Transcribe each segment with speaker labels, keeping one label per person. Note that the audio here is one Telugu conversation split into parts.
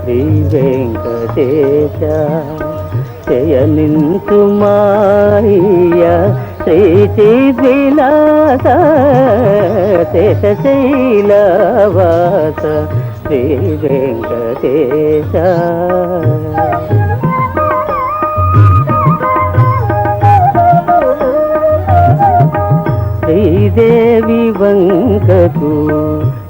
Speaker 1: శ్రీ వెంకటేశ శయనింతు మాయ శ్రీ శేష శేషశైలవాస శ్రీ వెంకటేశ. శ్రీదేవి వంకకు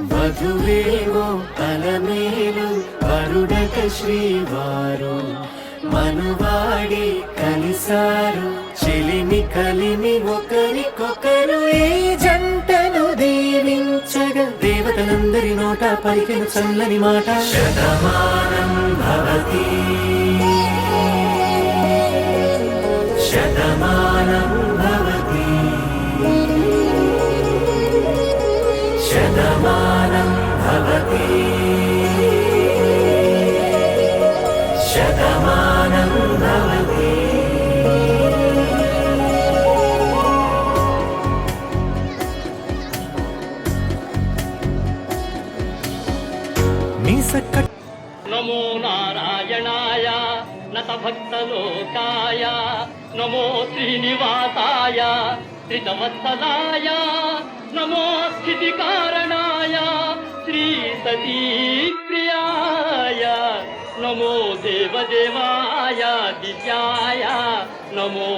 Speaker 2: వధువేవో అలమేలు వరుడక శ్రీవారు. మనువాడి కలిసారు చెలిమి కలిమి ఒకరికొకరు ఈ జంటను దీవించగా. దేవతలందరి నోట పలికిన చల్లని మాట. శతమానం భవతి. శతమానం భవతి. శతమానం మీసక్క
Speaker 3: నమో నారాయణాయ నత భక్తలోకాయ నమో శ్రీనివాసాయ త్రితవత్సలాయ నమో స్థితి కారణాయ సతీప్రియాయ నమో దేవదేవాయ దివ్యాయ నమో